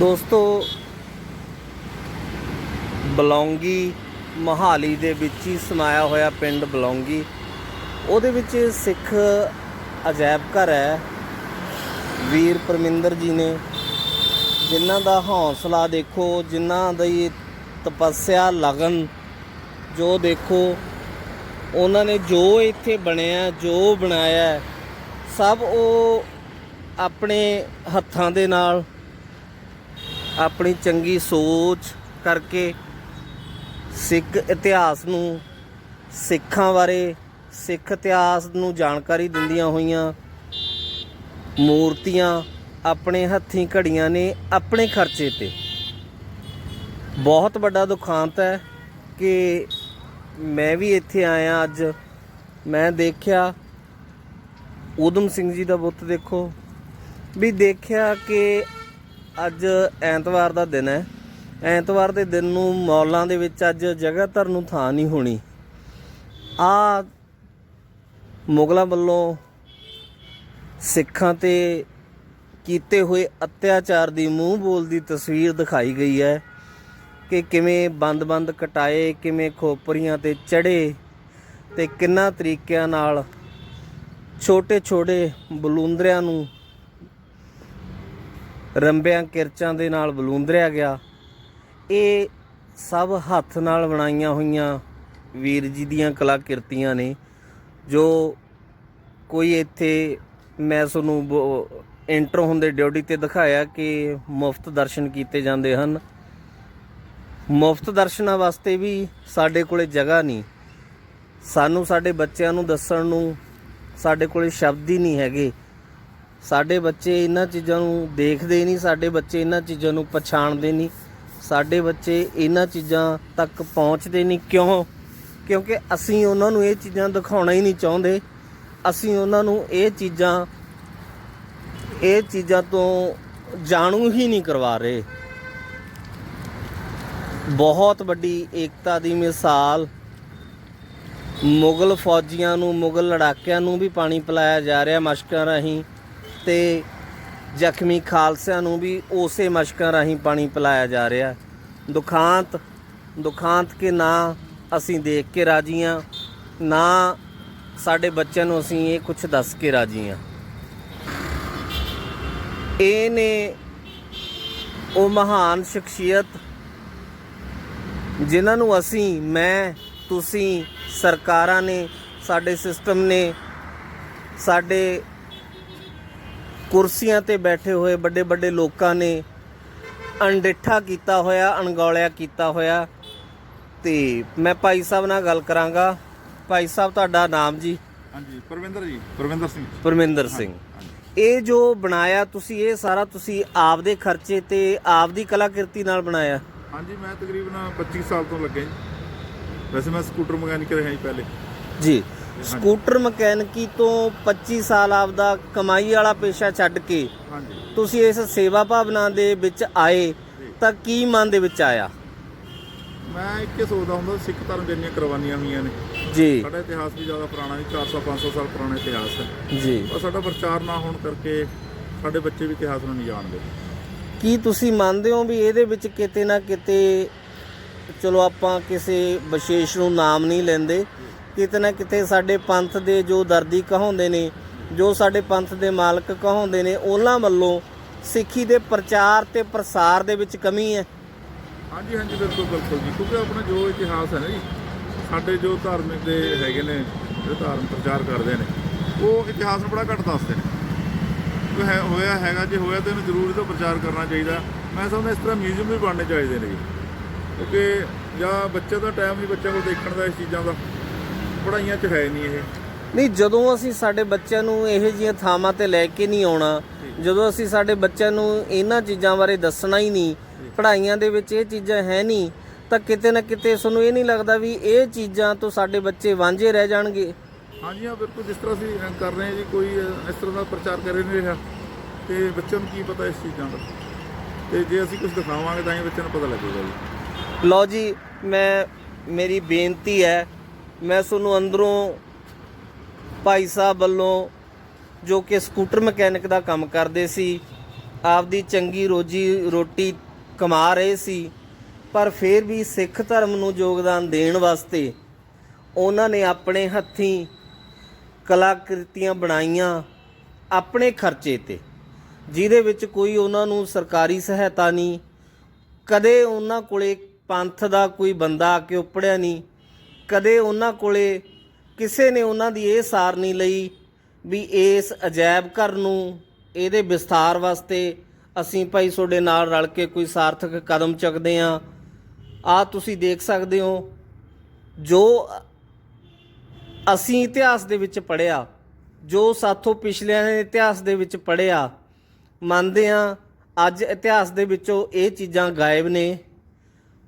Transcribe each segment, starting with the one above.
ਦੋਸਤੋ, ਬਲੌਂਗੀ ਮਹਾਲੀ ਦੇ ਵਿੱਚ ਹੀ ਸਮਾਇਆ ਹੋਇਆ ਪਿੰਡ ਬਲੌਂਗੀ। ਉਹਦੇ ਵਿੱਚ ਸਿੱਖ ਅਜਾਇਬ ਘਰ ਹੈ। ਵੀਰ ਪਰਮਿੰਦਰ ਜੀ ਨੇ ਜਿਨ੍ਹਾਂ ਦਾ ਹੌਸਲਾ ਦੇਖੋ, ਜਿਨ੍ਹਾਂ ਦੀ ਤਪੱਸਿਆ ਲਗਨ, ਜੋ ਦੇਖੋ, ਉਹਨਾਂ ਨੇ ਜੋ ਇੱਥੇ ਬਣਿਆ, ਜੋ ਬਣਾਇਆ, ਸਭ ਉਹ ਆਪਣੇ ਹੱਥਾਂ ਦੇ ਨਾਲ ਆਪਣੀ ਚੰਗੀ ਸੋਚ ਕਰਕੇ ਸਿੱਖ ਇਤਿਹਾਸ ਨੂੰ, ਸਿੱਖਾਂ ਬਾਰੇ ਸਿੱਖ ਇਤਿਹਾਸ ਨੂੰ ਜਾਣਕਾਰੀ ਦਿੰਦੀਆਂ ਹੋਈਆਂ ਮੂਰਤੀਆਂ ਆਪਣੇ ਹੱਥੀਂ ਘੜੀਆਂ ਨੇ ਆਪਣੇ ਖਰਚੇ ਤੇ। ਬਹੁਤ ਵੱਡਾ ਦੁਖਾਂਤ ਹੈ ਕਿ ਮੈਂ ਵੀ ਇੱਥੇ ਆਇਆ ਅੱਜ। ਮੈਂ ਦੇਖਿਆ, ਊਧਮ ਸਿੰਘ ਜੀ ਦਾ ਬੁੱਤ ਦੇਖੋ, ਵੀ ਦੇਖਿਆ ਕਿ ਅੱਜ ਐਤਵਾਰ ਦਾ ਦਿਨ ਹੈ। ਐਤਵਾਰ ਦੇ ਦਿਨ ਨੂੰ ਮੌਲਾਂ ਦੇ ਵਿੱਚ ਅੱਜ ਜਗ੍ਹਾ ਧਰ ਨੂੰ ਥਾਂ ਨਹੀਂ ਹੋਣੀ। ਆ ਮੁਗਲਾਂ ਵੱਲੋਂ ਸਿੱਖਾਂ ਤੇ ਕੀਤੇ ਹੋਏ ਅਤਿਆਚਾਰ ਦੀ ਮੂੰਹ ਬੋਲਦੀ ਤਸਵੀਰ ਦਿਖਾਈ ਗਈ ਹੈ ਕਿ ਕਿਵੇਂ ਬੰਦ-ਬੰਦ ਕਟਾਏ, ਕਿਵੇਂ ਖੋਪਰੀਆਂ ਤੇ ਚੜੇ ਤੇ ਕਿੰਨਾ ਤਰੀਕਿਆਂ ਨਾਲ ਛੋਟੇ-ਛੋਟੇ ਬਲੂੰਦਰਿਆਂ ਨੂੰ ਰੰਬਿਆਂ ਕਿਰਚਾਂ ਦੇ ਨਾਲ ਬਲੂੰਦਰਿਆ ਗਿਆ। ਇਹ ਸਭ ਹੱਥ ਨਾਲ ਬਣਾਈਆਂ ਹੋਈਆਂ ਵੀਰ ਜੀ ਦੀਆਂ ਕਲਾਕ੍ਰਿਤੀਆਂ ਨੇ, ਜੋ ਕੋਈ ਇੱਥੇ ਮੈਂ ਤੁਹਾਨੂੰ ਇੰਟਰ ਹੁੰਦੇ ਡਿਊਟੀ ਤੇ ਦਿਖਾਇਆ ਕਿ ਮੁਫਤ ਦਰਸ਼ਨ ਕੀਤੇ ਜਾਂਦੇ ਹਨ। ਮੁਫਤ ਦਰਸ਼ਨਾਂ ਵਾਸਤੇ ਵੀ ਸਾਡੇ ਕੋਲੇ ਜਗ੍ਹਾ ਨਹੀਂ। ਸਾਨੂੰ ਸਾਡੇ ਬੱਚਿਆਂ ਨੂੰ ਦੱਸਣ ਨੂੰ ਸਾਡੇ ਕੋਲੇ ਸ਼ਬਦ ਹੀ ਨਹੀਂ ਹੈਗੇ। ਸਾਡੇ ਬੱਚੇ ਇਹਨਾਂ ਚੀਜ਼ਾਂ ਨੂੰ ਦੇਖਦੇ ਨਹੀਂ, ਸਾਡੇ ਬੱਚੇ ਇਹਨਾਂ ਚੀਜ਼ਾਂ ਨੂੰ ਪਛਾਣਦੇ ਨਹੀਂ, ਸਾਡੇ ਬੱਚੇ ਇਹਨਾਂ ਚੀਜ਼ਾਂ ਤੱਕ ਪਹੁੰਚਦੇ ਨਹੀਂ। ਕਿਉਂ? ਕਿਉਂਕਿ ਅਸੀਂ ਉਹਨਾਂ ਨੂੰ ਇਹ ਚੀਜ਼ਾਂ ਦਿਖਾਉਣਾ ਹੀ ਨਹੀਂ ਚਾਹੁੰਦੇ। ਅਸੀਂ ਉਹਨਾਂ ਨੂੰ ਇਹ ਚੀਜ਼ਾਂ ਇਹ ਚੀਜ਼ਾਂ ਤੋਂ ਜਾਣੂ ਹੀ ਨਹੀਂ ਕਰਵਾ ਰਹੇ। ਬਹੁਤ ਵੱਡੀ ਏਕਤਾ ਦੀ ਮਿਸਾਲ, ਮੁਗਲ ਫੌਜੀਆਂ ਨੂੰ, ਮੁਗਲ ਲੜਾਕਿਆਂ ਨੂੰ ਵੀ ਪਾਣੀ ਪਿਲਾਇਆ ਜਾ ਰਿਹਾ ਮਸ਼ਕਾਂ ਰਾਹੀਂ। ਤੇ ਜ਼ਖਮੀ ਖਾਲਸਿਆਂ ਨੂੰ ਵੀ ਉਸੇ ਮਸ਼ਕਾਂ ਰਾਹੀਂ ਪਾਣੀ ਪਿਲਾਇਆ ਜਾ ਰਿਹਾ। ਦੁਖਾਂਤ ਦੁਖਾਂਤ ਕੇ ਨਾ ਅਸੀਂ ਦੇਖ ਕੇ ਰਾਜੀ ਹਾਂ ਨਾ ਸਾਡੇ ਬੱਚਿਆਂ ਨੂੰ ਅਸੀਂ ਇਹ ਕੁਝ ਦੱਸ ਕੇ ਰਾਜੀ ਹਾਂ ਇਹ ਨੇ ਉਹ ਮਹਾਨ ਸ਼ਖਸੀਅਤ ਜਿਨ੍ਹਾਂ ਨੂੰ ਅਸੀਂ, ਮੈਂ, ਤੁਸੀਂ, ਸਰਕਾਰਾਂ ਨੇ, ਸਾਡੇ ਸਿਸਟਮ ਨੇ, ਸਾਡੇ ਕੁਰਸੀਆਂ ਤੇ ਬੈਠੇ ਹੋਏ ਵੱਡੇ ਵੱਡੇ ਲੋਕਾਂ ਨੇ ਅਣਡਿੱਠਾ ਕੀਤਾ ਹੋਇਆ ਅਣਗੌਲਿਆ ਕੀਤਾ ਹੋਇਆ। ਤੇ ਮੈਂ ਭਾਈ ਸਾਹਿਬ ਨਾਲ ਗੱਲ ਕਰਾਂਗਾ। ਭਾਈ ਸਾਹਿਬ ਤੁਹਾਡਾ ਨਾਮ ਜੀ? ਹਾਂਜੀ ਪਰਵਿੰਦਰ ਜੀ ਪਰਵਿੰਦਰ ਸਿੰਘ। ਪਰਮਿੰਦਰ ਸਿੰਘ। ਇਹ ਜੋ ਬਣਾਇਆ ਤੁਸੀਂ ਇਹ ਸਾਰਾ ਤੁਸੀਂ ਆਪਦੇ ਖਰਚੇ ਤੇ ਆਪਦੀ ਕਲਾਕ੍ਰਿਤੀ ਨਾਲ ਬਣਾਇਆ? ਹਾਂਜੀ ਮੈਂ ਤਕਰੀਬਨ 25 ਸਾਲ ਤੋਂ ਲੱਗਿਆ ਜੀ। ਵੈਸੇ ਮੈਂ ਸਕੂਟਰ ਮਕੈਨਿਕ ਰਿਹਾ ਜੀ ਪਹਿਲੇ। ਜੀ। ਸਕੂਟਰ ਮਕੈਨਿਕੀ ਤੋਂ 25 ਸਾਲ ਆਪਦਾ ਕਮਾਈ ਵਾਲਾ ਪੇਸ਼ਾ ਛੱਡ ਕੇ ਹਾਂਜੀ। ਤੁਸੀਂ ਇਸ ਸੇਵਾ ਭਾਵਨਾ ਦੇ ਵਿੱਚ ਆਏ ਤਾਂ ਕੀ ਮਨ ਦੇ ਵਿੱਚ ਆਇਆ? ਮੈਂ ਇੱਕੇ ਸੋਚਦਾ ਹੁੰਦਾ ਸਿੱਖ ਧਰਮ ਦੀਆਂ ਇੰਨੀਆਂ ਕੁਰਬਾਨੀਆਂ ਹੋਈਆਂ ਨੇ। ਜੀ। ਸਾਡਾ ਇਤਿਹਾਸ ਵੀ ਜ਼ਿਆਦਾ ਪੁਰਾਣਾ ਨਹੀਂ 400 500 ਸਾਲ ਪੁਰਾਣਾ ਇਤਿਹਾਸ ਹੈ। ਜੀ। ਪਰ ਸਾਡਾ ਪ੍ਰਚਾਰ ਨਾ ਹੋਣ ਕਰਕੇ ਸਾਡੇ ਬੱਚੇ ਵੀ ਇਤਿਹਾਸ ਨੂੰ ਨਹੀਂ ਜਾਣਦੇ। ਕੀ ਤੁਸੀਂ ਮੰਨਦੇ ਹੋ ਵੀ ਇਹਦੇ ਵਿੱਚ ਕਿਤੇ ਨਾ ਕਿਤੇ ਚਲੋ ਆਪਾਂ ਕਿਸੇ ਵਿਸ਼ੇਸ਼ ਨੂੰ ਨਾਮ ਨਹੀਂ ਲੈਂਦੇ ਕਿਤੇ ਨਾ ਕਿਤੇ ਸਾਡੇ ਪੰਥ ਦੇ ਜੋ ਦਰਦੀ ਕਹਾਉਂਦੇ ਨੇ, ਜੋ ਸਾਡੇ ਪੰਥ ਦੇ ਮਾਲਕ ਕਹਾਉਂਦੇ ਨੇ, ਉਹਨਾਂ ਵੱਲੋਂ ਸਿੱਖੀ ਦੇ ਪ੍ਰਚਾਰ ਤੇ ਪ੍ਰਸਾਰ ਦੇ ਵਿੱਚ ਕਮੀ ਹੈ। ਹਾਂਜੀ ਹਾਂਜੀ, ਬਿਲਕੁਲ ਬਿਲਕੁਲ ਜੀ। ਕਿਉਂਕਿ ਆਪਣਾ ਜੋ ਇਤਿਹਾਸ ਹੈ ਨਾ ਜੀ, ਸਾਡੇ ਜੋ ਧਾਰਮਿਕ ਦੇ ਹੈਗੇ ਨੇ ਜੋ ਧਾਰਮ ਪ੍ਰਚਾਰ ਕਰਦੇ ਨੇ, ਉਹ ਇਤਿਹਾਸ ਨੂੰ ਬੜਾ ਘੱਟ ਦੱਸਦੇ ਨੇ। ਕੋਈ ਹੈ, ਹੋਇਆ ਹੈਗਾ, ਜੇ ਹੋਇਆ ਤਾਂ ਇਹਨੂੰ ਜ਼ਰੂਰ ਇਹਦਾ ਪ੍ਰਚਾਰ ਕਰਨਾ ਚਾਹੀਦਾ। ਮੈਂ ਸਮਝਦਾ ਇਸ ਤਰ੍ਹਾਂ ਮਿਊਜ਼ੀਅਮ ਵੀ ਬਣਨੇ ਚਾਹੀਦੇ ਨੇ ਜੀ। ਕਿਉਂਕਿ ਜਾਂ ਬੱਚੇ ਦਾ ਟਾਈਮ ਨਹੀਂ ਬੱਚਿਆਂ ਕੋਲ ਦੇਖਣ ਦਾ, ਇਸ ਚੀਜ਼ਾਂ ਦਾ। ਪੜਾਈਆਂ 'ਚ ਹੈ ਨਹੀਂ ਇਹ। ਨਹੀਂ ਜਦੋਂ ਅਸੀਂ ਸਾਡੇ ਬੱਚਿਆਂ ਨੂੰ ਇਹੋ ਜਿਹੀਆਂ ਥਾਵਾਂ ਤੇ ਲੈ ਕੇ ਨਹੀਂ ਆਉਣਾ ਜਦੋਂ ਅਸੀਂ ਸਾਡੇ ਬੱਚਿਆਂ ਨੂੰ ਇਹਨਾਂ ਚੀਜ਼ਾਂ ਬਾਰੇ ਦੱਸਣਾ ਹੀ ਨਹੀਂ ਪੜ੍ਹਾਈਆਂ ਦੇ ਵਿੱਚ ਇਹ ਚੀਜ਼ਾਂ ਹੈ ਨਹੀਂ ਤਾਂ ਕਿਤੇ ਨਾ ਕਿਤੇ ਤੁਹਾਨੂੰ ਇਹ ਨਹੀਂ ਲੱਗਦਾ ਵੀ ਇਹ ਚੀਜ਼ਾਂ ਤੋਂ ਸਾਡੇ ਬੱਚੇ ਵਾਂਝੇ ਰਹਿ ਜਾਣਗੇ। ਹਾਂਜੀ ਹਾਂ ਬਿਲਕੁਲ ਜਿਸ ਤਰ੍ਹਾਂ ਅਸੀਂ ਕਰ ਰਹੇ ਹਾਂ ਜੀ ਕੋਈ ਇਸ ਤਰ੍ਹਾਂ ਦਾ ਪ੍ਰਚਾਰ ਕਰ ਨਹੀਂ ਰਿਹਾ ਤੇ ਬੱਚਿਆਂ ਨੂੰ ਕੀ ਪਤਾ ਇਸ ਚੀਜ਼ਾਂ ਦਾ। ਤੇ ਜੇ ਅਸੀਂ ਕੁਝ ਦਿਖਾਵਾਂਗੇ ਤਾਂ ਹੀ ਬੱਚਿਆਂ ਨੂੰ ਪਤਾ ਲੱਗੇਗਾ ਜੀ। ਲਓ ਜੀ ਮੈਂ ਮੇਰੀ ਬੇਨਤੀ ਹੈ ਮੈਂ ਤੁਹਾਨੂੰ ਅੰਦਰੋਂ ਭਾਈ ਸਾਹਿਬ ਵੱਲੋਂ ਜੋ ਕਿ ਸਕੂਟਰ ਮਕੈਨਿਕ ਦਾ ਕੰਮ ਕਰਦੇ ਸੀ, ਆਪਦੀ ਚੰਗੀ ਰੋਜੀ ਰੋਟੀ ਕਮਾ ਰਹੇ ਸੀ, ਪਰ ਫਿਰ ਵੀ ਸਿੱਖ ਧਰਮ ਨੂੰ ਯੋਗਦਾਨ ਦੇਣ ਵਾਸਤੇ ਉਹਨਾਂ ਨੇ ਆਪਣੇ ਹੱਥੀਂ ਕਲਾਕ੍ਰਿਤੀਆਂ ਬਣਾਈਆਂ ਆਪਣੇ ਖਰਚੇ ਤੇ, ਜਿਹਦੇ ਵਿੱਚ ਕੋਈ ਉਹਨਾਂ ਨੂੰ ਸਰਕਾਰੀ ਸਹਾਇਤਾ ਨਹੀਂ, ਕਦੇ ਉਹਨਾਂ ਕੋਲੇ ਪੰਥ ਦਾ ਕੋਈ ਬੰਦਾ ਆ ਕੇ ਉਪੜਿਆ ਨਹੀਂ ਕਦੇ ਉਹਨਾਂ ਕੋਲੇ ਕਿਸੇ ਨੇ ਉਹਨਾਂ ਦੀ ਇਹ ਸਾਰ ਨਹੀਂ ਲਈ ਵੀ ਇਸ ਅਜਾਇਬ ਘਰ ਨੂੰ, ਇਹਦੇ ਵਿਸਥਾਰ ਵਾਸਤੇ ਅਸੀਂ ਭਾਈ ਤੁਹਾਡੇ ਨਾਲ ਰਲ ਕੇ ਕੋਈ ਸਾਰਥਕ ਕਦਮ ਚੁੱਕਦੇ ਆ ਆ ਤੁਸੀਂ ਦੇਖ ਸਕਦੇ ਹੋ, ਜੋ ਅਸੀਂ ਇਤਿਹਾਸ ਦੇ ਵਿੱਚ ਪੜਿਆ ਜੋ ਸਾਥੋਂ ਪਿਛਲਿਆਂ ਨੇ ਇਤਿਹਾਸ ਦੇ ਵਿੱਚ ਪੜਿਆ ਮੰਨਦੇ ਆ ਅੱਜ ਇਤਿਹਾਸ ਦੇ ਵਿੱਚੋਂ ਇਹ ਚੀਜ਼ਾਂ ਗਾਇਬ ਨੇ।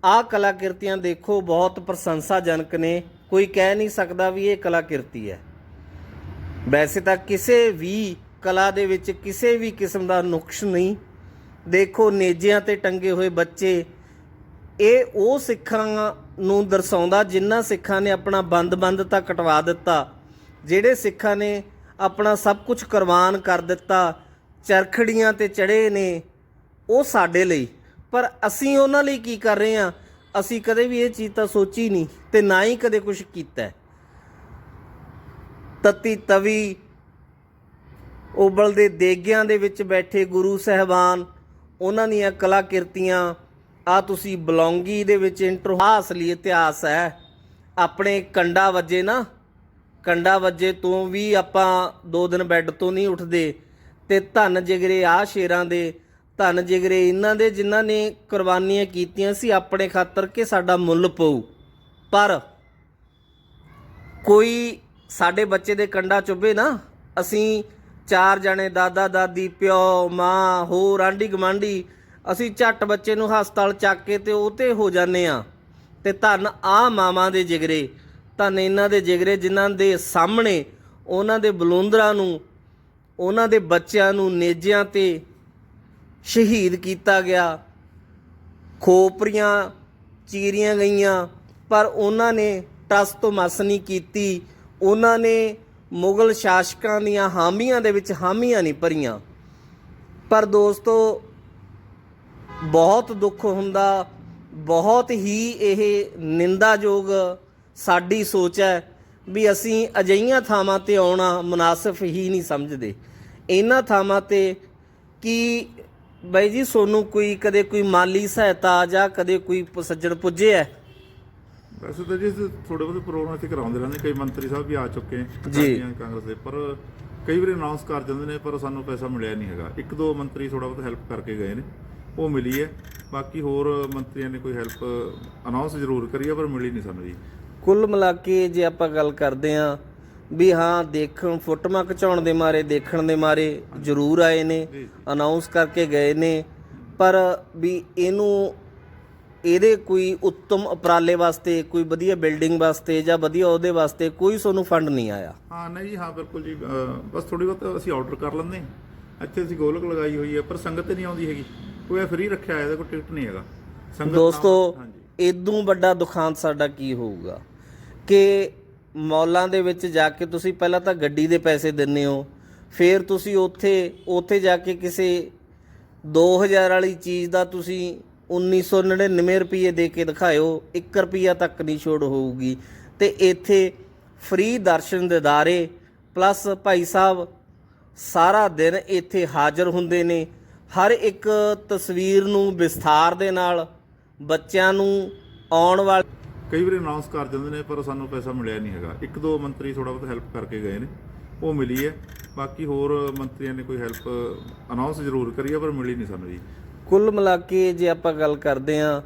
ਆਹ ਕਲਾਕ੍ਰਿਤੀਆਂ ਦੇਖੋ, ਬਹੁਤ ਪ੍ਰਸ਼ੰਸਾਜਨਕ ਨੇ। ਕੋਈ ਕਹਿ ਨਹੀਂ ਸਕਦਾ ਵੀ ਇਹ ਕਲਾਕਿਰਤੀ ਹੈ। ਵੈਸੇ ਤਾਂ ਕਿਸੇ ਵੀ ਕਲਾ ਦੇ ਵਿੱਚ ਕਿਸੇ ਵੀ ਕਿਸਮ ਦਾ ਨੁਕਸ ਨਹੀਂ। ਦੇਖੋ, ਨੇਜਿਆਂ ਤੇ ਟੰਗੇ ਹੋਏ ਬੱਚੇ, ਇਹ ਉਹ ਸਿੱਖਾਂ ਨੂੰ ਦਰਸਾਉਂਦਾ ਜਿਨ੍ਹਾਂ ਸਿੱਖਾਂ ਨੇ ਆਪਣਾ ਬੰਦ-ਬੰਦ ਤਾਂ ਕਟਵਾ ਦਿੱਤਾ, ਜਿਹੜੇ ਸਿੱਖਾਂ ਨੇ ਆਪਣਾ ਸਭ ਕੁਝ ਕੁਰਬਾਨ ਕਰ ਦਿੱਤਾ, ਚਰਖੜੀਆਂ ਤੇ ਚੜੇ ਨੇ, ਉਹ ਸਾਡੇ ਲਈ। ਪਰ ਅਸੀਂ ਉਹਨਾਂ ਲਈ ਕੀ ਕਰ ਰਹੇ ਹਾਂ ਅਸੀਂ ਕਦੇ ਵੀ ਇਹ ਚੀਜ਼ ਤਾਂ ਸੋਚੀ ਨਹੀਂ ਤੇ ਨਾ ਹੀ ਕਦੇ ਕੁਝ ਕੀਤਾ ਹੈ। ਤਤੀ ਤਵੀ ਉਬਲਦੇ ਦੇਗਿਆਂ ਦੇ ਵਿੱਚ ਬੈਠੇ ਗੁਰੂ ਸਹਿਬਾਨ, ਉਹਨਾਂ ਦੀਆਂ ਕਲਾ ਕਿਰਤੀਆਂ ਆ ਤੁਸੀਂ ਬਲੌਂਗੀ ਦੇ ਵਿੱਚ ਇੰਟਰ, ਆਹ ਅਸਲੀ ਇਤਿਹਾਸ ਹੈ ਆਪਣੇ ਕੰਡਾ ਵੱਜੇ ਨਾ, ਕੰਡਾ ਵੱਜੇ ਤੋਂ ਵੀ ਆਪਾਂ ਦੋ ਦਿਨ ਬੈੱਡ ਤੋਂ ਨਹੀਂ ਉੱਠਦੇ ਤੇ ਧਨ ਜਿਗਰੇ ਆ ਸ਼ੇਰਾਂ ਦੇ ਧਨ ਜਿਗਰੇ, ਇਹਨਾਂ ਦੇ ਜਿਨ੍ਹਾਂ ਨੇ ਕੁਰਬਾਨੀਆਂ ਕੀਤੀਆਂ ਸੀ, ਆਪਣੇ ਖਾਤਰ ਕਿ ਸਾਡਾ ਮੁੱਲ ਪਊ। ਪਰ ਕੋਈ ਸਾਡੇ ਬੱਚੇ ਦੇ ਕੰਡਾ ਚੁੱਭੇ ਨਾ, ਅਸੀਂ ਚਾਰ ਜਣੇ, ਦਾਦਾ, ਦਾਦੀ, ਪਿਓ, ਮਾਂ, ਹੋਰ ਆਂਢੀ ਗਮਾਂਢੀ ਅਸੀਂ ਝੱਟ ਬੱਚੇ ਨੂੰ ਹਸਪਤਾਲ ਚੱਕ ਕੇ ਤੇ ਉਹ ਤੇ ਹੋ ਜਾਂਦੇ ਆ ਤੇ ਧੰਨ ਆ ਮਾਵਾਂ ਦੇ ਜਿਗਰੇ, ਧੰਨ ਇਹਨਾਂ ਦੇ ਜਿਗਰੇ ਜਿਨ੍ਹਾਂ ਦੇ ਸਾਹਮਣੇ ਉਹਨਾਂ ਦੇ ਬਲੂੰਦਰਾਂ ਨੂੰ, ਉਹਨਾਂ ਦੇ ਬੱਚਿਆਂ ਨੂੰ, ਨੇਜਿਆਂ ਤੇ ਸ਼ਹੀਦ ਕੀਤਾ ਗਿਆ। ਖੋਪਰੀਆਂ ਚੀਰੀਆਂ ਗਈਆਂ, ਪਰ ਉਹਨਾਂ ਨੇ ਟਸ ਤੋਂ ਮਸ ਨਹੀਂ ਕੀਤੀ। ਉਹਨਾਂ ਨੇ ਮੁਗਲ ਸ਼ਾਸਕਾਂ ਦੀਆਂ ਹਾਮੀਆਂ ਦੇ ਵਿੱਚ ਹਾਮੀਆਂ ਨਹੀਂ ਭਰੀਆਂ। ਪਰ ਦੋਸਤੋ, ਬਹੁਤ ਦੁੱਖ ਹੁੰਦਾ, ਬਹੁਤ ਹੀ ਇਹ ਨਿੰਦਾਯੋਗ ਸਾਡੀ ਸੋਚ ਹੈ ਵੀ ਅਸੀਂ ਅਜਈਆਂ ਥਾਵਾਂ ਤੇ ਆਉਣਾ ਮੁਨਾਸਬ ਹੀ ਨਹੀਂ ਸਮਝਦੇ। ਇਹਨਾਂ ਥਾਵਾਂ ਤੇ ਕੀ ਬਾਈ ਜੀ ਸੋਨੂੰ ਕੋਈ ਕਦੇ ਕੋਈ ਮਾਲੀ ਸਹਾਇਤਾ ਜਾਂ ਕਦੇ ਕੋਈ ਪ- ਸੱਜਣ ਪੁੱਜੇ ਹੈ ਵੈਸੇ ਤਾਂ ਜੀ ਅਸੀਂ ਥੋੜੇ ਬਹੁਤੇ ਪ੍ਰੋਗਰਾਮ ਇੱਥੇ ਕਰਾਉਂਦੇ ਰਹਿੰਦੇ ਕਈ ਮੰਤਰੀ ਸਾਹਿਬ ਵੀ ਆ ਚੁੱਕੇ ਜੀ। ਕਾਂਗਰਸ ਦੇ। ਪਰ ਕਈ ਵਾਰੀ ਅਨਾਉਂਸ ਕਰ ਜਾਂਦੇ ਨੇ ਪਰ ਸਾਨੂੰ ਪੈਸਾ ਮਿਲਿਆ ਨਹੀਂ ਹੈਗਾ। ਇੱਕ ਦੋ ਮੰਤਰੀ ਥੋੜਾ ਬਹੁਤ ਹੈਲਪ ਕਰਕੇ ਗਏ ਨੇ। ਉਹ ਮਿਲੀ ਹੈ। ਬਾਕੀ ਹੋਰ ਮੰਤਰੀਆਂ ਨੇ ਕੋਈ ਹੈਲਪ ਅਨਾਉਂਸ ਜ਼ਰੂਰ ਕਰੀ ਹੈ ਪਰ ਮਿਲੀ ਨਹੀਂ ਸਾਨੂੰ ਜੀ। ਕੁੱਲ ਮਿਲਾ ਕੇ ਜੇ ਆਪਾਂ ਗੱਲ ਕਰਦੇ ਆਂ ਵੀ ਹਾਂ ਦੇਖਣ ਫੋਟੋਆਂ ਖਿਚਾਉਣ ਦੇ ਮਾਰੇ ਦੇਖਣ ਦੇ ਮਾਰੇ ਜ਼ਰੂਰ ਆਏ ਨੇ। ਅਨਾਉਂਸ ਕਰਕੇ ਗਏ ਨੇ। ਪਰ ਵੀ ਇਹਨੂੰ ਇਹਦੇ ਕੋਈ ਉੱਤਮ ਉਪਰਾਲੇ ਵਾਸਤੇ ਕੋਈ ਵਧੀਆ ਬਿਲਡਿੰਗ ਵਾਸਤੇ ਜਾਂ ਵਧੀਆ ਉਹਦੇ ਵਾਸਤੇ ਕੋਈ ਤੁਹਾਨੂੰ ਫੰਡ ਨਹੀਂ ਆਇਆ। ਹਾਂ ਨਹੀਂ ਜੀ ਹਾਂ ਬਿਲਕੁਲ ਜੀ। ਬਸ ਥੋੜੀ ਬਹੁਤ ਅਸੀਂ ਆਰਡਰ ਕਰ ਲੈਂਦੇ ਹਾਂ। ਇੱਥੇ ਅਸੀਂ ਗੋਲਕ ਲਗਾਈ ਹੋਈ ਹੈ ਪਰ ਸੰਗਤ ਨਹੀਂ ਆਉਂਦੀ ਹੈਗੀ। ਕੋਈ ਫ੍ਰੀ ਰੱਖਿਆ ਹੈ ਇਹਦਾ ਕੋਈ ਟਿਕਟ ਨਹੀਂ ਹੈਗਾ। ਸੰਗਤ ਦੋਸਤੋ ਇਦੋਂ ਵੱਡਾ ਦੁਖਾਂਤ ਸਾਡਾ ਕੀ ਹੋਊਗਾ? ਕਿ ਮੌਲਾਂ ਦੇ ਵਿੱਚ ਜਾ ਕੇ ਤੁਸੀਂ ਪਹਿਲਾਂ ਤਾਂ ਗੱਡੀ ਦੇ ਪੈਸੇ ਦਿੰਨੇ ਹੋ, ਫਿਰ ਤੁਸੀਂ ਉੱਥੇ ਉੱਥੇ ਜਾ ਕੇ ਕਿਸੇ 2000 ਵਾਲੀ ਚੀਜ਼ ਦਾ ਤੁਸੀਂ 1999 ਰੁਪਏ ਦੇ ਕੇ ਦਿਖਾਇਓ 1 ਰੁਪਿਆ ਤੱਕ ਨਹੀਂ ਛੋੜ ਹੋਊਗੀ। ਤੇ ਇੱਥੇ ਫ੍ਰੀ ਦਰਸ਼ਨ ਦਿਦਾਰੇ ਪਲੱਸ ਭਾਈ ਸਾਹਿਬ ਸਾਰਾ ਦਿਨ ਇੱਥੇ ਹਾਜ਼ਰ ਹੁੰਦੇ ਨੇ। ਹਰ ਇੱਕ ਤਸਵੀਰ ਨੂੰ ਵਿਸਥਾਰ ਦੇ ਨਾਲ ਬੱਚਿਆਂ ਨੂੰ ਆਉਣ ਵਾਲੇ ਕਈ ਵਾਰੀ ਅਨਾਉਂਸ ਕਰ ਜਾਂਦੇ ਨੇ ਪਰ ਸਾਨੂੰ ਪੈਸਾ ਮਿਲਿਆ ਨਹੀਂ ਹੈਗਾ। ਇੱਕ ਦੋ ਮੰਤਰੀ ਥੋੜਾ ਬਹੁਤ ਹੈਲਪ ਕਰਕੇ ਗਏ ਨੇ ਉਹ ਮਿਲੀ ਹੈ। ਬਾਕੀ ਹੋਰ ਮੰਤਰੀਆਂ ਨੇ ਕੋਈ ਹੈਲਪ ਅਨਾਉਂਸ ਜ਼ਰੂਰ ਕਰੀ ਹੈ ਪਰ ਮਿਲੀ ਨਹੀਂ ਸਾਨੂੰ ਜੀ। ਕੁੱਲ ਮਿਲਾ ਕੇ ਜੇ ਆਪਾਂ ਗੱਲ ਕਰਦੇ ਆਂ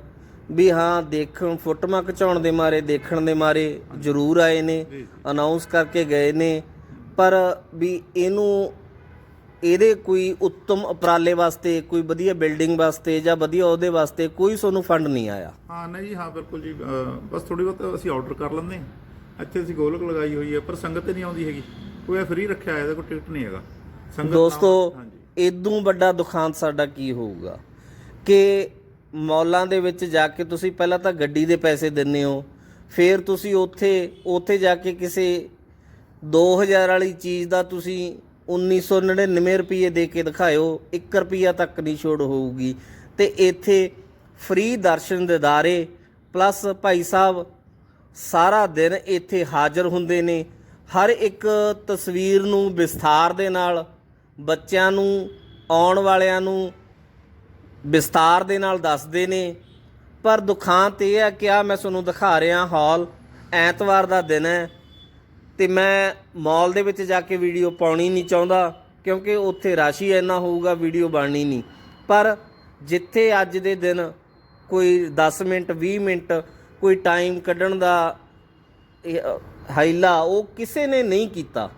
ਵੀ ਹਾਂ ਦੇਖਣ ਫੋਟੋਆਂ ਖਿਚਾਉਣ ਦੇ ਮਾਰੇ ਦੇਖਣ ਦੇ ਮਾਰੇ ਜ਼ਰੂਰ ਆਏ ਨੇ। ਅਨਾਉਂਸ ਕਰਕੇ ਗਏ ਨੇ ਪਰ ਵੀ ਇਹਨੂੰ ਇਹਦੇ ਕੋਈ ਉੱਤਮ ਉਪਰਾਲੇ ਵਾਸਤੇ ਕੋਈ ਵਧੀਆ ਬਿਲਡਿੰਗ ਵਾਸਤੇ ਜਾਂ ਵਧੀਆ ਉਹਦੇ ਵਾਸਤੇ ਕੋਈ ਤੁਹਾਨੂੰ ਫੰਡ ਨਹੀਂ ਆਇਆ। ਹਾਂ ਨਹੀਂ ਜੀ ਹਾਂ ਬਿਲਕੁਲ ਜੀ ਅਹ ਬਸ ਥੋੜੀ ਬਹੁਤ ਅਸੀਂ ਆਰਡਰ ਕਰ ਲੈਂਦੇ ਹਾਂ। ਇੱਥੇ ਅਸੀਂ ਗੋਲਕ ਲਗਾਈ ਹੋਈ ਹੈ ਪਰ ਸੰਗਤ ਨਹੀਂ ਆਉਂਦੀ ਹੈਗੀ। ਕੋਈ ਫ੍ਰੀ ਰੱਖਿਆ ਹੈ ਇਹਦਾ ਕੋਈ ਟਿਕਟ ਨਹੀਂ ਹੈਗਾ। ਸੰਗਤ ਦੋਸਤੋ ਹਾਂਜੀ। ਇਦੋਂ ਵੱਡਾ ਦੁਖਾਂਤ ਸਾਡਾ ਕੀ ਹੋਊਗਾ? ਕਿ ਮੌਲਾਂ ਦੇ ਵਿੱਚ ਜਾ ਕੇ ਤੁਸੀਂ ਪਹਿਲਾਂ ਤਾਂ ਗੱਡੀ ਦੇ ਪੈਸੇ ਦਿੰਨੇ ਹੋ ਫਿਰ ਤੁਸੀਂ ਉੱਥੇ ਉੱਥੇ ਜਾ ਕੇ ਕਿਸੇ 2000 ਵਾਲੀ ਚੀਜ਼ ਦਾ ਤੁਸੀਂ 1999 ਰੁਪਏ ਦੇ ਕੇ ਦਿਖਾਇਓ 1 ਰੁਪਿਆ ਤੱਕ ਨਹੀਂ ਛੋੜ ਹੋਊਗੀ। ਤੇ ਇੱਥੇ ਫ੍ਰੀ ਦਰਸ਼ਨ ਦਿਦਾਰੇ ਪਲੱਸ ਭਾਈ ਸਾਹਿਬ ਸਾਰਾ ਦਿਨ ਇੱਥੇ ਹਾਜ਼ਰ ਹੁੰਦੇ ਨੇ। ਹਰ ਇੱਕ ਤਸਵੀਰ ਨੂੰ ਵਿਸਥਾਰ ਦੇ ਨਾਲ, ਬੱਚਿਆਂ ਨੂੰ, ਆਉਣ ਵਾਲਿਆਂ ਨੂੰ ਵਿਸਤਾਰ ਦੇ ਨਾਲ ਦੱਸਦੇ ਨੇ। ਪਰ ਦੁਖਾਂਤ ਇਹ ਹੈ ਕਿ ਆ ਮੈਂ ਤੁਹਾਨੂੰ ਦਿਖਾ ਰਿਹਾ, ਹਾਲ ਐਤਵਾਰ ਦਾ ਦਿਨ ਹੈ। ਤੇ ਮੈਂ ਮਾਲ ਦੇ ਵਿੱਚ ਜਾ ਕੇ ਵੀਡੀਓ ਪਾਉਣੀ ਨਹੀਂ ਚਾਹੁੰਦਾ, ਕਿਉਂਕਿ ਉੱਥੇ ਰਸ਼ ਹੀ ਇੰਨਾ ਹੋਊਗਾ, ਵੀਡੀਓ ਬਣਨੀ ਨਹੀਂ। ਪਰ ਜਿੱਥੇ ਅੱਜ ਦੇ ਦਿਨ ਕੋਈ 10 ਮਿੰਟ 20 ਮਿੰਟ ਕੋਈ ਟਾਈਮ ਕੱਢਣ ਦਾ ਹਾਈਲਾ ਉਹ ਕਿਸੇ ਨੇ ਨਹੀਂ ਕੀਤਾ,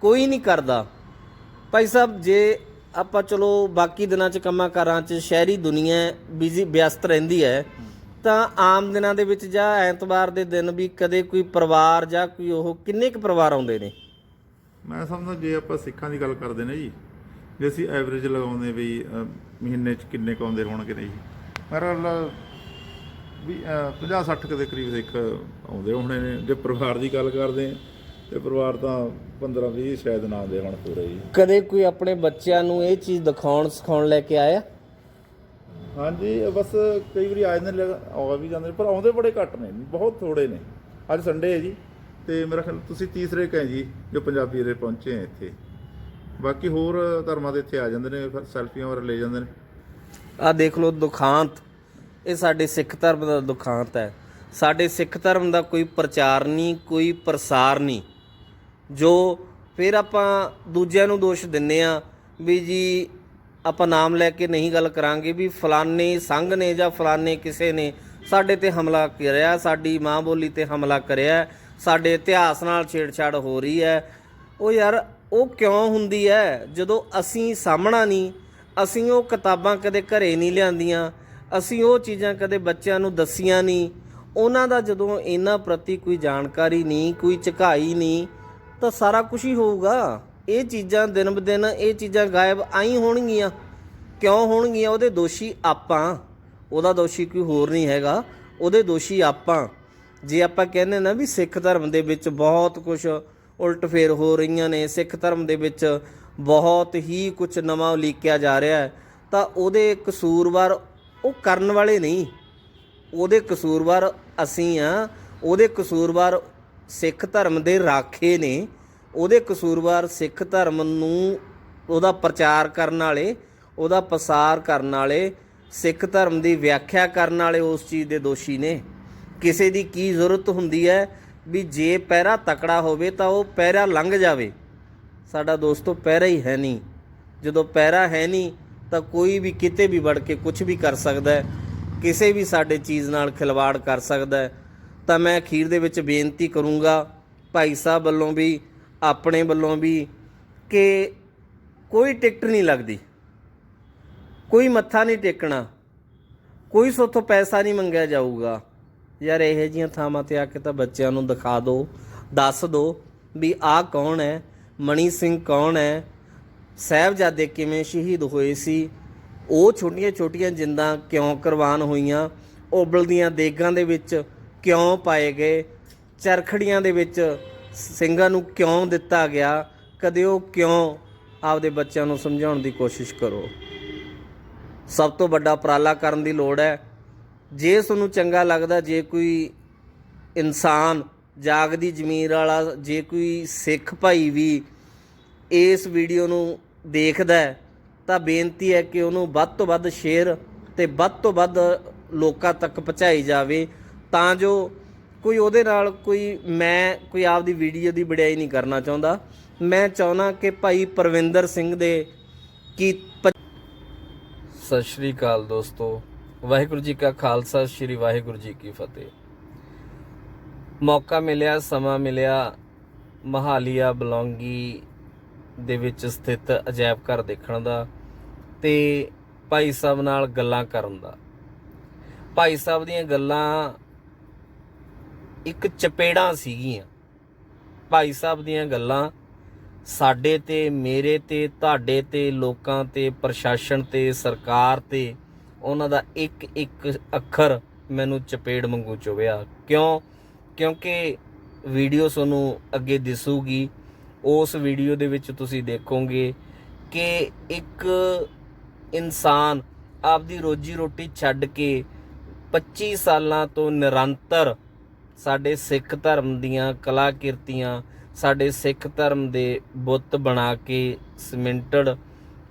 ਕੋਈ ਨਹੀਂ ਕਰਦਾ। ਭਾਈ ਸਾਹਿਬ, ਜੇ ਆਪਾਂ ਚਲੋ ਬਾਕੀ ਦਿਨਾਂ 'ਚ ਕੰਮਾਂ ਕਾਰਾਂ 'ਚ, ਸ਼ਹਿਰੀ ਦੁਨੀਆ ਬਿਜ਼ੀ ਵਿਅਸਤ ਰਹਿੰਦੀ ਹੈ ਤਾਂ ਆਮ ਦਿਨਾਂ ਦੇ ਵਿੱਚ ਜਾਂ ਐਤਵਾਰ ਦੇ ਦਿਨ ਵੀ ਕਦੇ ਕੋਈ ਪਰਿਵਾਰ ਜਾਂ ਕੋਈ ਉਹ ਕਿੰਨੇ ਕੁ ਪਰਿਵਾਰ ਆਉਂਦੇ ਨੇ? ਮੈਂ ਸਮਝਦਾ ਜੇ ਆਪਾਂ ਸਿੱਖਾਂ ਦੀ ਗੱਲ ਕਰਦੇ ਨੇ ਜੀ ਜੇ ਅਸੀਂ ਐਵਰੇਜ ਲਗਾਉਂਦੇ ਵੀ ਅਹ, ਮਹੀਨੇ 'ਚ ਕਿੰਨੇ ਕੁ ਆਉਂਦੇ ਹੋਣਗੇ ਨਹੀਂ। ਮੇਰਾ ਖਿਆਲ ਵੀ 50 60 ਦੇ ਕਰੀਬ ਸਿੱਖ ਆਉਂਦੇ ਹੋਣੇ ਨੇ। ਜੇ ਪਰਿਵਾਰ ਦੀ ਗੱਲ ਕਰਦੇ ਹਾਂ, ਤੇ ਪਰਿਵਾਰ ਤਾਂ 15 20 ਸ਼ਾਇਦ ਨਾ ਆਉਂਦੇ ਹੋਣ ਪੂਰੇ ਜੀ। ਕਦੇ ਕੋਈ ਆਪਣੇ ਬੱਚਿਆਂ ਨੂੰ ਇਹ ਚੀਜ਼ ਦਿਖਾਉਣ ਸਿਖਾਉਣ ਲੈ ਕੇ ਆਇਆ? ਹਾਂਜੀ ਬਸ ਕਈ ਵਾਰੀ ਆ ਜਾਂਦੇ ਨੇ ਆ ਵੀ ਜਾਂਦੇ ਨੇ, ਪਰ ਆਉਂਦੇ ਬੜੇ ਘੱਟ ਨੇ, ਬਹੁਤ ਥੋੜੇ ਨੇ। ਅੱਜ ਸੰਡੇ ਹੈ ਜੀ, ਤੇ ਮੇਰਾ ਖਿਆਲ ਤੁਸੀਂ ਤੀਸਰੇ ਕਹੇ ਜੀ, ਜੋ ਪੰਜਾਬੀ ਦੇ ਪਹੁੰਚੇ ਹੈ ਇੱਥੇ। ਬਾਕੀ ਹੋਰ ਧਰਮਾਂ ਦੇ ਇੱਥੇ ਆ ਜਾਂਦੇ ਨੇ, ਫਿਰ ਸੈਲਫੀਆਂ ਵਗੈਰਾ ਲੈ ਜਾਂਦੇ ਨੇ। ਆ ਦੇਖ ਲਓ, ਦੁਖਾਂਤ। ਇਹ ਸਾਡੇ ਸਿੱਖ ਧਰਮ ਦਾ ਦੁਖਾਂਤ ਹੈ। ਸਾਡੇ ਸਿੱਖ ਧਰਮ ਦਾ ਕੋਈ ਪ੍ਰਚਾਰ ਨਹੀਂ, ਕੋਈ ਪ੍ਰਸਾਰ ਨਹੀਂ। ਜੋ ਫਿਰ ਆਪਾਂ ਦੂਜਿਆਂ ਨੂੰ ਦੋਸ਼ ਦਿੰਨੇ ਆ ਵੀ ਜੀ ਆਪਾਂ ਨਾਮ ਲੈ ਕੇ ਨਹੀਂ ਗੱਲ ਕਰਾਂਗੇ ਵੀ ਫਲਾਨੇ ਸੰਘ ਨੇ ਜਾਂ ਫਲਾਨੇ ਕਿਸੇ ਨੇ ਸਾਡੇ ਤੇ ਹਮਲਾ ਕਰਿਆ, ਸਾਡੀ ਮਾਂ ਬੋਲੀ ਤੇ ਹਮਲਾ ਕਰਿਆ, ਸਾਡੇ ਇਤਿਹਾਸ ਨਾਲ ਛੇੜਛਾੜ ਹੋ ਰਹੀ ਹੈ। ਉਹ ਯਾਰ, ਉਹ ਕਿਉਂ ਹੁੰਦੀ ਹੈ? ਜਦੋਂ ਅਸੀਂ ਸਾਹਮਣਾ ਨਹੀਂ, ਅਸੀਂ ਉਹ ਕਿਤਾਬਾਂ ਕਦੇ ਘਰੇ ਨਹੀਂ ਲਿਆਂਦੀਆਂ, ਅਸੀਂ ਉਹ ਚੀਜ਼ਾਂ ਕਦੇ ਬੱਚਿਆਂ ਨੂੰ ਦੱਸੀਆਂ ਨਹੀਂ, ਉਹਨਾਂ ਦਾ ਜਦੋਂ ਇਹਨਾਂ ਪ੍ਰਤੀ ਕੋਈ ਜਾਣਕਾਰੀ ਨਹੀਂ, ਕੋਈ ਝਕਾਈ ਨਹੀਂ, ਤਾਂ ਸਾਰਾ ਕੁਝ ਹੀ ਹੋਊਗਾ। ਇਹ ਚੀਜ਼ਾਂ ਦਿਨ ਬ ਦਿਨ ਇਹ ਚੀਜ਼ਾਂ ਗਾਇਬ ਆਈ ਹੋਣਗੀਆਂ। ਕਿਉਂ ਹੋਣਗੀਆਂ? ਉਹਦੇ ਦੋਸ਼ੀ ਆਪਾਂ। ਉਹਦਾ ਦੋਸ਼ੀ ਕੋਈ ਹੋਰ ਨਹੀਂ ਹੈਗਾ। ਉਹਦੇ ਦੋਸ਼ੀ ਆਪਾਂ। ਜੇ ਆਪਾਂ ਕਹਿੰਦੇ ਨਾ ਵੀ ਸਿੱਖ ਧਰਮ ਦੇ ਵਿੱਚ ਬਹੁਤ ਕੁਝ ਉਲਟ ਫੇਰ ਹੋ ਰਹੀਆਂ ਨੇ, ਸਿੱਖ ਧਰਮ ਦੇ ਵਿੱਚ ਬਹੁਤ ਹੀ ਕੁਝ ਨਵਾਂ ਉਲੀਕਿਆ ਜਾ ਰਿਹਾ ਹੈ, ਤਾਂ ਉਹਦੇ ਕਸੂਰਵਾਰ ਉਹ ਕਰਨ ਵਾਲੇ ਨਹੀਂ। ਉਹਦੇ ਕਸੂਰਵਾਰ ਅਸੀਂ ਆ ਉਹਦੇ ਕਸੂਰਵਾਰ ਸਿੱਖ ਧਰਮ ਦੇ ਰਾਖੇ ਨੇ। ਉਹਦੇ ਕਸੂਰਵਾਰ ਸਿੱਖ ਧਰਮ ਨੂੰ ਉਹਦਾ ਪ੍ਰਚਾਰ ਕਰਨ ਵਾਲੇ, ਉਹਦਾ ਪਸਾਰ ਕਰਨ ਵਾਲੇ, ਸਿੱਖ ਧਰਮ ਦੀ ਵਿਆਖਿਆ ਕਰਨ ਵਾਲੇ ਉਸ ਚੀਜ਼ ਦੇ ਦੋਸ਼ੀ ਨੇ। ਕਿਸੇ ਦੀ ਕੀ ਜ਼ਰੂਰਤ ਹੁੰਦੀ ਹੈ ਵੀ ਜੇ ਪਹਿਰਾ ਤਕੜਾ ਹੋਵੇ ਤਾਂ ਉਹ ਪਹਿਰਾ ਲੰਘ ਜਾਵੇ। ਸਾਡਾ ਦੋਸਤੋ ਪਹਿਰਾ ਹੀ ਹੈ ਨਹੀਂ। ਜਦੋਂ ਪਹਿਰਾ ਹੈ ਨਹੀਂ ਤਾਂ ਕੋਈ ਵੀ ਕਿਤੇ ਵੀ ਵੜ ਕੇ ਕੁਝ ਵੀ ਕਰ ਸਕਦਾ ਹੈ। ਕਿਸੇ ਵੀ ਸਾਡੇ ਚੀਜ਼ ਨਾਲ ਖਿਲਵਾੜ ਕਰ ਸਕਦਾ ਹੈ। ਤਾਂ ਮੈਂ ਅਖੀਰ ਦੇ ਵਿੱਚ ਬੇਨਤੀ ਕਰੂੰਗਾ ਭਾਈ ਸਾਹਿਬ ਵੱਲੋਂ ਵੀ ਆਪਣੇ ਵੱਲੋਂ ਵੀ ਕਿ ਕੋਈ ਟਿਕਟ ਨਹੀਂ ਲੱਗਦੀ। ਕੋਈ ਮੱਥਾ ਨਹੀਂ ਟੇਕਣਾ। ਕੋਈ ਸੋਥੋਂ ਪੈਸਾ ਨਹੀਂ ਮੰਗਿਆ ਜਾਊਗਾ। ਯਾਰ ਇਹੋ ਜੀਆਂ ਥਾਵਾਂ ਤੇ ਆ ਕੇ ਤਾਂ ਬੱਚਿਆਂ ਨੂੰ ਦਿਖਾ ਦਿਓ ਦੱਸ ਦਿਓ ਵੀ ਆਹ ਕੌਣ ਹੈ ਮਣੀ ਸਿੰਘ ਕੌਣ ਹੈ, ਸਾਹਿਬਜ਼ਾਦੇ ਕਿਵੇਂ ਸ਼ਹੀਦ ਹੋਏ ਸੀ, ਉਹ ਛੋਟੀਆਂ ਛੋਟੀਆਂ ਜਿੰਦਾਂ ਕਿਉਂ ਕੁਰਬਾਨ ਹੋਈਆਂ, ਉਬਲਦੀਆਂ ਦੇਗਾਂ ਦੇ ਵਿੱਚ ਕਿਉਂ ਪਾਏ ਗਏ, ਚਰਖੜੀਆਂ ਦੇ ਵਿੱਚ ਸਿੰਘਾਂ ਨੂੰ ਕਿਉਂ ਦਿੱਤਾ ਗਿਆ? ਕਦੇ ਉਹ ਕਿਉਂ ਆਪਦੇ ਬੱਚਿਆਂ ਨੂੰ ਸਮਝਾਉਣ ਦੀ ਕੋਸ਼ਿਸ਼ ਕਰੋ? ਸਭ ਤੋਂ ਵੱਡਾ ਉਪਰਾਲਾ ਕਰਨ ਦੀ ਲੋੜ ਹੈ। ਜੇ ਤੁਹਾਨੂੰ ਚੰਗਾ ਲੱਗਦਾ, ਜੇ ਕੋਈ ਇਨਸਾਨ ਜਾਗਦੀ ਜ਼ਮੀਰ ਵਾਲਾ, ਜੇ ਕੋਈ ਸਿੱਖ ਭਾਈ ਵੀ ਇਸ ਵੀਡੀਓ ਨੂੰ ਦੇਖਦਾ ਤਾਂ ਬੇਨਤੀ ਹੈ ਕਿ ਉਹਨੂੰ ਵੱਧ ਤੋਂ ਵੱਧ ਸ਼ੇਅਰ ਤੇ ਵੱਧ ਤੋਂ ਵੱਧ ਲੋਕਾਂ ਤੱਕ ਪਹੁੰਚਾਈ ਜਾਵੇ, ਤਾਂ ਜੋ ਕੋਈ ਉਹਦੇ ਨਾਲ ਕੋਈ ਮੈਂ ਕੋਈ ਆਪਦੀ ਵੀਡੀਓ ਦੀ ਵਡਿਆਈ ਨਹੀਂ ਕਰਨਾ ਚਾਹੁੰਦਾ। ਮੈਂ ਚਾਹੁੰਦਾ ਕਿ ਭਾਈ ਪਰਵਿੰਦਰ ਸਿੰਘ ਦੇ ਕੀ ਪ- ਸਤਿ ਸ਼੍ਰੀ ਅਕਾਲ ਦੋਸਤੋ। ਵਾਹਿਗੁਰੂ ਜੀ ਕਾ ਖਾਲਸਾ, ਸ਼੍ਰੀ ਵਾਹਿਗੁਰੂ ਜੀ ਕੀ ਫਤਿਹ। ਮੌਕਾ ਮਿਲਿਆ, ਸਮਾਂ ਮਿਲਿਆ। ਮਹਾਲੀਆ, ਬਲੌਂਗੀ ਦੇ ਵਿੱਚ ਸਥਿਤ ਅਜਾਇਬ ਘਰ ਦੇਖਣ ਦਾ ਤੇ ਭਾਈ ਸਾਹਿਬ ਨਾਲ ਗੱਲਾਂ ਕਰਨ ਦਾ। ਭਾਈ ਸਾਹਿਬ ਦੀਆਂ ਗੱਲਾਂ ਇੱਕ ਚਪੇੜਾਂ ਸੀਗੀਆਂ। ਭਾਈ ਸਾਹਿਬ ਦੀਆਂ ਗੱਲਾਂ ਸਾਡੇ ਤੇ, ਮੇਰੇ ਤੇ, ਤੁਹਾਡੇ ਤੇ, ਲੋਕਾਂ ਤੇ, ਪ੍ਰਸ਼ਾਸਨ ਤੇ, ਸਰਕਾਰ ਤੇ, ਉਹਨਾਂ ਦਾ ਇੱਕ ਇੱਕ ਅੱਖਰ ਮੈਨੂੰ ਚਪੇੜ ਵਾਂਗੂ ਚੁਭਿਆ। ਕਿਉਂ? ਕਿਉਂਕਿ ਵੀਡੀਓ ਤੁਹਾਨੂੰ ਅੱਗੇ ਦਿਸੂਗੀ। ਉਸ ਵੀਡੀਓ ਦੇ ਵਿੱਚ ਤੁਸੀਂ ਦੇਖੋਗੇ ਕਿ ਇੱਕ ਇਨਸਾਨ ਆਪਦੀ ਰੋਜੀ ਰੋਟੀ ਛੱਡ ਕੇ 25 ਸਾਲਾਂ ਤੋਂ ਨਿਰੰਤਰ ਸਾਡੇ ਸਿੱਖ ਧਰਮ ਦੀਆਂ ਕਲਾ ਕਿਰਤੀਆਂ ਸਾਡੇ ਸਿੱਖ ਧਰਮ ਦੇ ਬੁੱਤ ਬਣਾ ਕੇ ਸਿਮੈਂਟਡ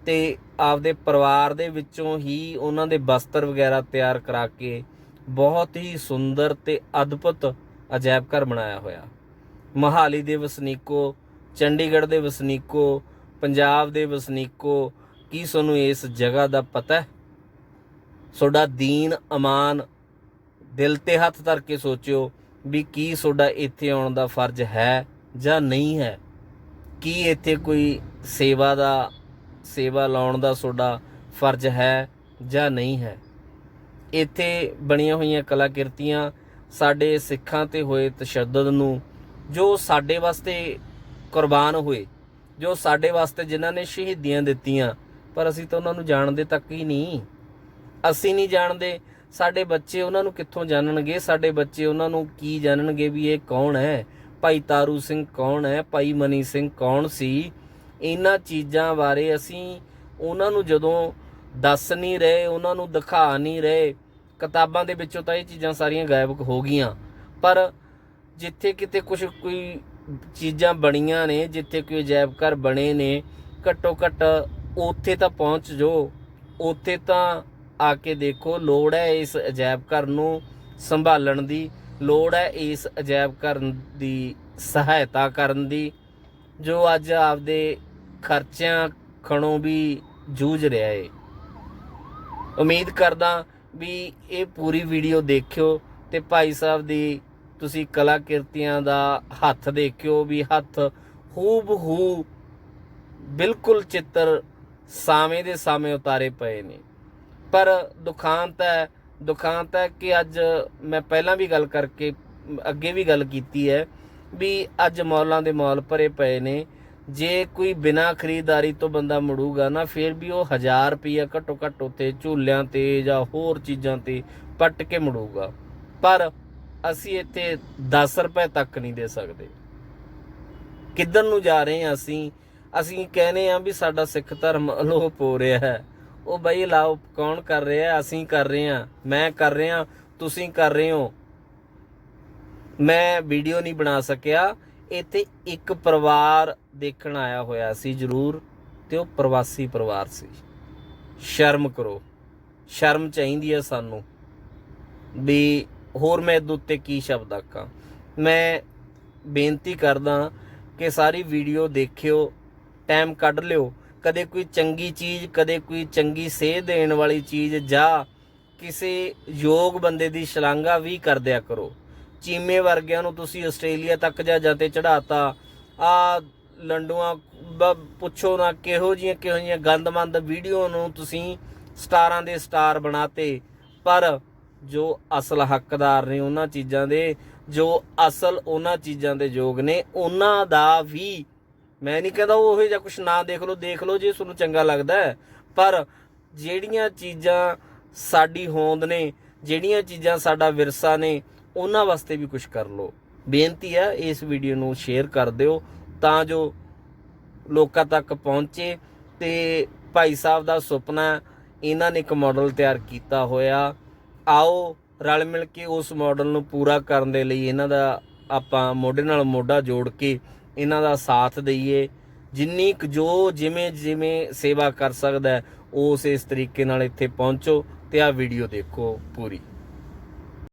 ਤੇ ਆਪਦੇ ਪਰਿਵਾਰ ਦੇ ਵਿੱਚੋਂ ਹੀ ਉਹਨਾਂ ਦੇ ਬਸਤਰ ਵਗੈਰਾ ਤਿਆਰ ਕਰਾ ਕੇ ਬਹੁਤ ਹੀ ਸੁੰਦਰ ਤੇ ਅਦਭੁਤ ਅਜਾਇਬ ਘਰ ਬਣਾਇਆ ਹੋਇਆ। ਮਹਾਲੀ ਦੇ ਵਸਨੀਕੋ, ਚੰਡੀਗੜ੍ਹ ਦੇ ਵਸਨੀਕੋ, ਪੰਜਾਬ ਦੇ ਵਸਨੀਕੋ, ਕੀ ਤੁਹਾਨੂੰ ਇਸ ਜਗ੍ਹਾ ਦਾ ਪਤਾ ਹੈ? ਤੁਹਾਡਾ ਦੀਨ ਅਮਾਨ ਦਿਲ ਤੇ ਹੱਥ ਧਰ ਕੇ ਸੋਚਿਓ ਵੀ ਕੀ ਤੁਹਾਡਾ ਇੱਥੇ ਆਉਣ ਦਾ ਫਰਜ਼ ਹੈ ਜਾਂ ਨਹੀਂ ਹੈ? ਕੀ ਇੱਥੇ ਕੋਈ ਸੇਵਾ ਦਾ, ਸੇਵਾ ਲਾਉਣ ਦਾ ਤੁਹਾਡਾ ਫਰਜ਼ ਹੈ ਜਾਂ ਨਹੀਂ ਹੈ? ਇੱਥੇ ਬਣੀਆਂ ਹੋਈਆਂ ਕਲਾਕਿਰਤੀਆਂ ਸਾਡੇ ਸਿੱਖਾਂ ਤੇ ਹੋਏ ਤਸ਼ੱਦਦ ਨੂੰ, ਜੋ ਸਾਡੇ ਵਾਸਤੇ ਕੁਰਬਾਨ ਹੋਏ, ਜੋ ਸਾਡੇ ਵਾਸਤੇ ਜਿਨ੍ਹਾਂ ਨੇ ਸ਼ਹੀਦੀਆਂ ਦਿੱਤੀਆਂ, ਪਰ ਅਸੀਂ ਤਾਂ ਉਹਨਾਂ ਨੂੰ ਜਾਣਦੇ ਤੱਕ ਹੀ ਨਹੀਂ। ਅਸੀਂ ਨਹੀਂ ਜਾਣਦੇ ਸਾਡੇ ਬੱਚੇ ਉਹਨਾਂ ਨੂੰ ਕਿੱਥੋਂ ਜਾਣਨਗੇ? ਸਾਡੇ ਬੱਚੇ ਉਹਨਾਂ ਨੂੰ ਕੀ ਜਾਣਨਗੇ ਵੀ ਇਹ ਕੌਣ ਹੈ? ਭਾਈ ਤਾਰੂ ਸਿੰਘ ਕੌਣ ਹੈ? ਭਾਈ ਮਨੀ ਸਿੰਘ ਕੌਣ ਸੀ? ਇਹਨਾਂ ਚੀਜ਼ਾਂ ਬਾਰੇ ਅਸੀਂ ਉਹਨਾਂ ਨੂੰ ਜਦੋਂ ਦੱਸ ਨਹੀਂ ਰਹੇ, ਉਹਨਾਂ ਨੂੰ ਦਿਖਾ ਨਹੀਂ ਰਹੇ, ਕਿਤਾਬਾਂ ਦੇ ਵਿੱਚੋਂ ਤਾਂ ਇਹ ਚੀਜ਼ਾਂ ਸਾਰੀਆਂ ਗਾਇਬ ਹੋ ਗਈਆਂ। ਪਰ ਜਿੱਥੇ ਕਿਤੇ ਕੁਝ ਕੋਈ ਚੀਜ਼ਾਂ ਬਣੀਆਂ ਨੇ, ਜਿੱਥੇ ਕੋਈ ਅਜਾਇਬ ਘਰ ਬਣੇ ਨੇ, ਘੱਟੋ ਘੱਟ ਉੱਥੇ ਤਾਂ ਪਹੁੰਚ ਜੋ ਉੱਥੇ ਤਾਂ ਆ ਕੇ ਦੇਖੋ, ਲੋੜ ਹੈ ਇਸ ਅਜਾਇਬ ਘਰ ਨੂੰ ਸੰਭਾਲਣ ਦੀ, ਲੋੜ ਹੈ ਇਸ ਅਜਾਇਬ ਘਰ ਦੀ ਸਹਾਇਤਾ ਕਰਨ ਦੀ, ਜੋ ਅੱਜ ਆਪਦੇ ਖਰਚਿਆਂ ਖਣੋਂ ਵੀ ਜੂਝ ਰਿਹਾ ਏ। ਉਮੀਦ ਕਰਦਾ ਵੀ ਇਹ ਪੂਰੀ ਵੀਡੀਓ ਦੇਖਿਓ ਤੇ ਭਾਈ ਸਾਹਿਬ ਦੀ ਤੁਸੀਂ ਕਲਾਕਿਰਤੀਆਂ ਦਾ ਹੱਥ ਦੇਖਿਓ ਵੀ ਹੱਥ ਹੂਬ ਹੂ ਬਿਲਕੁਲ ਚਿੱਤਰ ਸਾਵੇਂ ਦੇ ਸਾਵੇਂ ਉਤਾਰੇ ਪਏ ਨੇ। ਪਰ ਦੁਖਾਂਤ ਹੈ ਦੁਖਾਂਤ ਹੈ ਕਿ ਅੱਜ ਮੈਂ ਪਹਿਲਾਂ ਵੀ ਗੱਲ ਕਰਕੇ, ਅੱਗੇ ਵੀ ਗੱਲ ਕੀਤੀ ਹੈ ਵੀ ਅੱਜ ਮੌਲਾਂ ਦੇ ਮੌਲ ਭਰੇ ਪਏ ਨੇ। ਜੇ ਕੋਈ ਬਿਨਾ ਖਰੀਦਦਾਰੀ ਤੋਂ ਬੰਦਾ ਮੁੜੂਗਾ ਨਾ, ਫਿਰ ਵੀ ਉਹ 1000 ਰੁਪਈਆ ਘੱਟੋ ਘੱਟ ਉੱਤੇ ਝੂਲਿਆਂ ਤੇ ਜਾਂ ਹੋਰ ਚੀਜ਼ਾਂ ਤੇ ਪੱਟ ਕੇ ਮੁੜੂਗਾ। ਪਰ ਅਸੀਂ ਇੱਥੇ 10 ਰੁਪਏ ਤੱਕ ਨਹੀਂ ਦੇ ਸਕਦੇ। ਕਿੱਧਰ ਨੂੰ ਜਾ ਰਹੇ ਹਾਂ ਅਸੀਂ? ਅਸੀਂ ਕਹਿੰਦੇ ਆ ਵੀ ਸਾਡਾ ਸਿੱਖ ਧਰਮ ਅਲੋਪ ਹੋ ਰਿਹਾ ਹੈ। ਉਹ ਬਈ ਲਾਓ, ਕੌਣ ਕਰ ਰਿਹਾ? ਅਸੀਂ ਕਰ ਰਹੇ ਹਾਂ। ਮੈਂ ਕਰ ਰਿਹਾ, ਤੁਸੀਂ ਕਰ ਰਹੇ ਹੋ। ਮੈਂ ਵੀਡੀਓ ਨਹੀਂ ਬਣਾ ਸਕਿਆ। ਇੱਥੇ ਇੱਕ ਪਰਿਵਾਰ ਦੇਖਣ ਆਇਆ ਹੋਇਆ ਸੀ ਜ਼ਰੂਰ ਤੇ ਉਹ ਪ੍ਰਵਾਸੀ ਪਰਿਵਾਰ ਸੀ। ਸ਼ਰਮ ਕਰੋ। ਸ਼ਰਮ ਚਾਹੀਦੀ ਹੈ ਸਾਨੂੰ। ਵੀ ਹੋਰ ਮੈਂ ਇਹਦੇ ਉੱਤੇ ਕੀ ਸ਼ਬਦ ਆਕਾਂ ਮੈਂ ਬੇਨਤੀ ਕਰਦਾ ਕਿ ਸਾਰੀ ਵੀਡੀਓ ਦੇਖਿਓ ਟਾਈਮ ਕੱਢ ਲਿਓ। ਕਦੇ ਕੋਈ ਚੰਗੀ ਚੀਜ਼, ਕਦੇ ਕੋਈ ਚੰਗੀ ਸੇਧ ਦੇਣ ਵਾਲੀ ਚੀਜ਼ ਜਾਂ ਕਿਸੇ ਯੋਗ ਬੰਦੇ ਦੀ ਸ਼ਲਾਘਾ ਵੀ ਕਰਦਿਆ ਕਰੋ। ਚੀਮੇ ਵਰਗਿਆਂ ਨੂੰ ਤੁਸੀਂ ਆਸਟ੍ਰੇਲੀਆ ਤੱਕ ਜਹਾਜ਼ਾਂ ਤੇ ਚੜਾਤਾ ਆ ਲੰਡੂਆਂ ਪੁੱਛੋ ਨਾ ਕਿਹੋ ਜੀਆਂ ਕਿਹੋ ਜੀਆਂ ਗੰਦਮੰਦ ਵੀਡੀਓ ਨੂੰ ਤੁਸੀਂ ਸਟਾਰਾਂ ਦੇ ਸਟਾਰ ਬਣਾਤੇ, ਪਰ ਜੋ ਅਸਲ ਹੱਕਦਾਰ ਨੇ ਉਹਨਾਂ ਚੀਜ਼ਾਂ ਦੇ, ਜੋ ਅਸਲ ਉਹਨਾਂ ਚੀਜ਼ਾਂ ਦੇ ਯੋਗ ਨੇ, ਉਹਨਾਂ ਦਾ ਵੀ ਮੈਂ ਨਹੀਂ ਕਹਿੰਦਾ ਉਹ ਜਿਹਾ ਕੁਝ ਨਾ ਦੇਖ ਲਓ ਦੇਖ ਲਓ ਜੇ ਤੁਹਾਨੂੰ ਚੰਗਾ ਲੱਗਦਾ ਪਰ ਜਿਹੜੀਆਂ ਚੀਜ਼ਾਂ ਸਾਡੀ ਹੋਂਦ ਨੇ, ਜਿਹੜੀਆਂ ਚੀਜ਼ਾਂ ਸਾਡਾ ਵਿਰਸਾ ਨੇ, ਉਹਨਾਂ ਵਾਸਤੇ ਵੀ ਕੁਝ ਕਰ ਲਓ। ਬੇਨਤੀ ਹੈ, ਇਸ ਵੀਡੀਓ ਨੂੰ ਸ਼ੇਅਰ ਕਰ ਦਿਓ ਤਾਂ ਜੋ ਲੋਕਾਂ ਤੱਕ ਪਹੁੰਚੇ ਤੇ ਭਾਈ ਸਾਹਿਬ ਦਾ ਸੁਪਨਾ ਇਹਨਾਂ ਨੇ ਇੱਕ ਮਾਡਲ ਤਿਆਰ ਕੀਤਾ ਹੋਇਆ। ਆਓ, ਰਲ ਮਿਲ ਕੇ ਉਸ ਮਾਡਲ ਨੂੰ ਪੂਰਾ ਕਰਨ ਦੇ ਲਈ ਇਹਨਾਂ ਦਾ ਆਪਾਂ ਮੋਢੇ ਨਾਲ ਮੋਢਾ ਜੋੜ ਕੇ ਇਹਨਾਂ ਦਾ ਸਾਥ ਦਈਏ। ਜਿੰਨੀ ਕੁ ਜੋ ਜਿਵੇਂ ਜਿਵੇਂ ਸੇਵਾ ਕਰ ਸਕਦਾ ਉਸ ਇਸ ਤਰੀਕੇ ਨਾਲ ਇੱਥੇ ਪਹੁੰਚੋ ਤੇ ਆ ਵੀਡੀਓ ਦੇਖੋ ਪੂਰੀ।